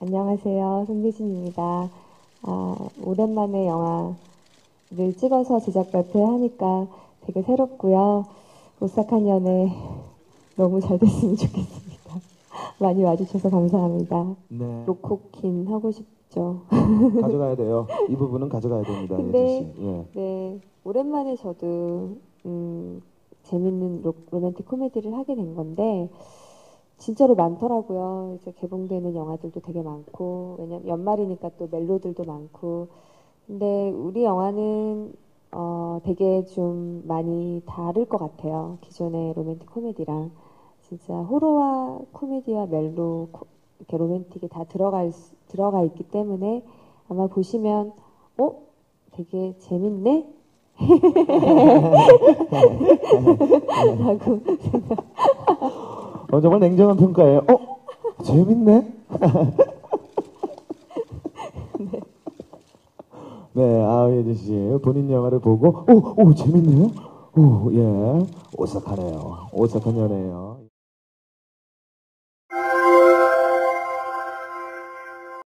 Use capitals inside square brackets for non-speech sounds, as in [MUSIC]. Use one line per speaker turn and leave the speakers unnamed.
안녕하세요. 손미진입니다. 아, 오랜만에 영화를 찍어서 제작 발표하니까 되게 새롭고요. 오싹한 연애 너무 잘 됐으면 좋겠습니다. [LAUGHS] 많이 와주셔서 감사합니다.
네.
로코킨 하고 싶죠. [LAUGHS]
가져가야 돼요. 이 부분은 가져가야 됩니다.
근데-.
예.
네, 오랜만에 저도 음, 재밌는 로, 로맨틱 코미디를 하게 된 건데 진짜로 많더라고요. 이제 개봉되는 영화들도 되게 많고 왜냐면 연말이니까 또 멜로들도 많고. 근데 우리 영화는 어, 되게 좀 많이 다를 것 같아요. 기존의 로맨틱 코미디랑. 진짜 호러와 코미디와 멜로 코- 이렇게 로맨틱이 다 들어가 있, 들어가 있기 때문에 아마 보시면 어? 되게 재밌네? [LAUGHS] 라고 [LAUGHS]
어, 정말 냉정한 평가예요. 어? 재밌네? [LAUGHS] 네, 아, 예진 씨. 본인 영화를 보고, 오, 오, 재밌네요? 오, 예. 오싹하네요. 오싹한 연애예요.